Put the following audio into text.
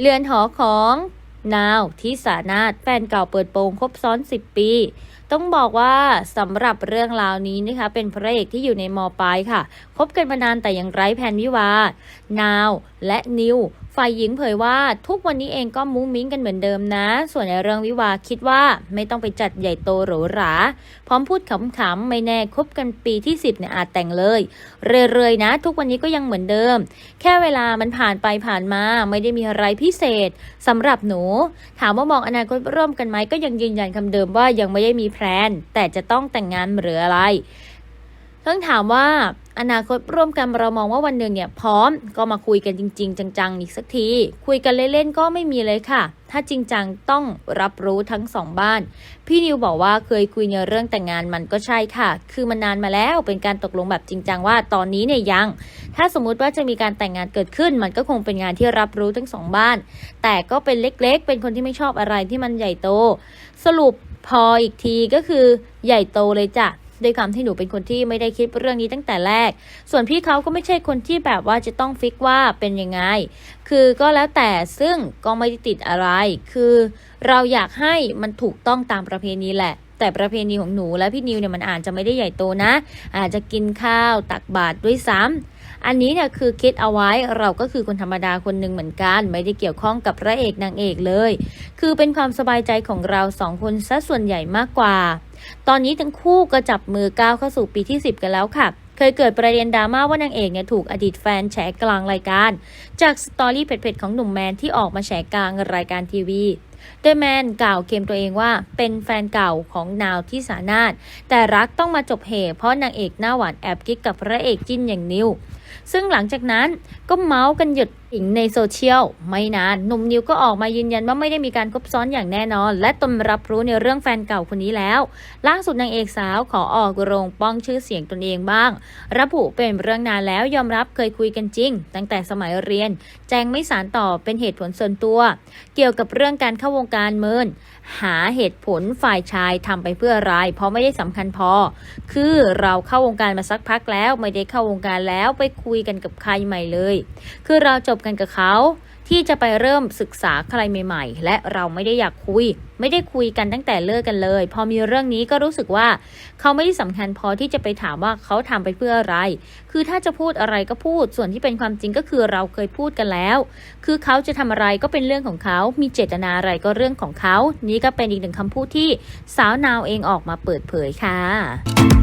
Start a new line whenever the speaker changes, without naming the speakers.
เรือนหอของนาวที่สานาตแฟนเก่าเปิดโปงคบซ้อน 10 ปี ต้องบอกว่าสำหรับเรื่องราวนี้นะคะ เป็นพระเอกที่อยู่ในมปลายค่ะ คบกันมานานแต่ยังไร้แผนวิวา นาวและนิวฝ่ายหญิงเผยว่าทุกวันนี้เองก็มุ้งมิ้งกันเหมือนเดิมนะ ส่วนในเรื่องวิวาคิดว่าไม่ต้องไปจัดใหญ่โตหรูหรา พร้อมพูดขำๆ ไม่แน่คบกันปีที่ 10เนี่ยอาจแต่งเลย เรื่อยๆนะ ทุกวันนี้ก็ยังเหมือนเดิม แค่เวลามันผ่านไปผ่านมาไม่ได้มีอะไรพิเศษสำหรับหนู ถามว่ามองอนาคตร่วมกันไหมก็ยังยืนยันคำเดิมว่ายังไม่ได้มีแพลนแต่จะต้องแต่งงานหรืออะไร ต้องถามว่าอนาคตร่วมกันเรามองว่าวันหนึ่งเนี่ยพร้อมก็มาคุยกันจริง ๆ จังๆ อีกสักที คุยกันเล่นๆก็ไม่มีเลยค่ะ ถ้าจริงจังต้องรับรู้ทั้งสองบ้าน พี่นิวบอกว่าเคยคุยในเรื่องแต่งงานมันก็ใช่ค่ะ คือมันนานมาแล้วเป็นการตกลงแบบจริงจังว่าตอนนี้เนี่ยยัง ถ้าสมมุติว่าจะมีการแต่งงานเกิดขึ้น มันก็คงเป็นงานที่รับรู้ทั้งสองบ้าน แต่ก็เป็นเล็กๆ เป็นคนที่ไม่ชอบอะไรที่มันใหญ่โต สรุปพออีกทีก็คือใหญ่โตเลยจ้ะ ด้วยความที่หนูเป็นคนที่ไม่ได้คิดเรื่องนี้ตั้งแต่แรก ส่วนพี่เขาก็ไม่ใช่คนที่แบบว่าจะต้องฟิกว่าเป็นยังไง คือก็แล้วแต่ซึ่งก็ไม่ได้ติดอะไร คือเราอยากให้มันถูกต้องตามประเพณีแหละแต่ประเพณีของหนูและพี่นิวเนี่ยมันอาจจะไม่ได้ใหญ่โตนะ อาจจะกินข้าวตักบาตรด้วยซ้ำ อันนี้เนี่ยคือคิดเอาไว้เราก็คือคนธรรมดาคนหนึ่งเหมือนกัน ไม่ได้เกี่ยวข้องกับพระเอกนางเอกเลย คือเป็นความสบายใจของเราสองคนซะส่วนใหญ่มากกว่า ตอนนี้ทั้งคู่ก็จับมือก้าวเข้าสู่ปีที่ 10 กันแล้วค่ะเคยเกิดประเด็นดราม่าว่านางเอกเนี่ยถูกอดีตแฟนแฉกลางรายการ จากสตอรี่เผ็ดๆของหนุ่มแมนที่ออกมาแฉกลางรายการทีวีโดยแมนกล่าวเคลมตัวเองว่าเป็นแฟนเก่าของนาวที่สานาถแต่รักต้องมาจบเหตุเพราะนางเอกหน้าหวานแอบกิ๊กกับพระเอกจิ้นอย่างนิว ซึ่งหลังจากนั้นก็เมาส์กันหยุดหิงในโซเชียลไม่นานหนุ่มนิวก็ออกมายืนยันว่าไม่ได้มีการคบซ้อนอย่างแน่นอน และตนรับรู้ในเรื่องแฟนเก่าคนนี้แล้ว ล่าสุดนางเอกสาวขอออกโรงป้องชื่อเสียงตนเองบ้าง ระบุเป็นเรื่องนานแล้วยอมรับเคยคุยกันจริง ตั้งแต่สมัยเรียน แจงไม่สารต่อเป็นเหตุผลส่วนตัว เกี่ยวกับเรื่องการเข้าวงการเมิน หาเหตุผลฝ่ายชายทำไปเพื่ออะไร เพราะไม่ได้สำคัญพอ คือเราเข้าวงการมาสักพักแล้ว ไม่ได้เข้าวงการแล้วไปคุยกันกับใครใหม่เลย คือเราจบกันกับเขาที่จะไปเริ่มศึกษาใครใหม่ๆ และเราไม่ได้อยากคุย ไม่ได้คุยกันตั้งแต่เลิกกันเลย พอมีเรื่องนี้ก็รู้สึกว่า เขาไม่ได้สำคัญพอที่จะไปถามว่าเขาทำไปเพื่ออะไร คือถ้าจะพูดอะไรก็พูด ส่วนที่เป็นความจริงก็คือเราเคยพูดกันแล้ว คือเขาจะทำอะไรก็เป็นเรื่องของเขา มีเจตนาอะไรก็เรื่องของเขา นี่ก็เป็นอีกหนึ่งคำพูดที่สาวนาวเองออกมาเปิดเผยค่ะ